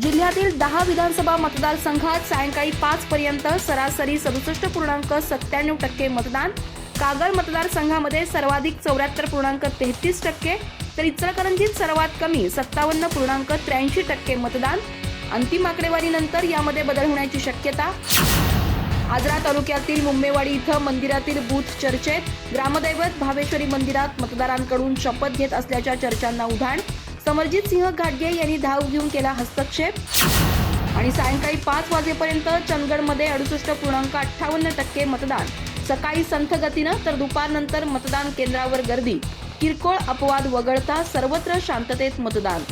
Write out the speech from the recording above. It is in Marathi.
जिल्ह्यातील दहा विधानसभा मतदारसंघात सायंकाळी पाच पर्यंत सरासरी सदुसष्ट पूर्णांक सत्त्याण्णव टक्के मतदान. कागल मतदारसंघामध्ये सर्वाधिक चौऱ्याहत्तर पूर्णांक तेहतीस टक्के तर इचलकरंजीत सर्वात कमी सत्तावन्न पूर्णांक त्र्याऐंशी टक्के मतदान. अंतिम आकडेवारीनंतर यामध्ये बदल होण्याची शक्यता. आजरा तालुक्यातील मुंबईवाडी इथं मंदिरातील बूथ चर्चेत ग्रामदैवत भावेश्वरी मंदिरात मतदारांकडून शपथ घेत असल्याच्या चर्चांना उधाण. समरजित सिंह घाटगे यांनी धाव घेऊन केला हस्तक्षेप. आणि सायंकाळी पाच वाजेपर्यंत चंदगडमध्ये अडुसष्ट पूर्णांक अठ्ठावन्न टक्के मतदान. सकाळी संथ गतीनं तर दुपारनंतर मतदान केंद्रावर गर्दी. किरकोळ अपवाद वगळता सर्वत्र शांततेत मतदान.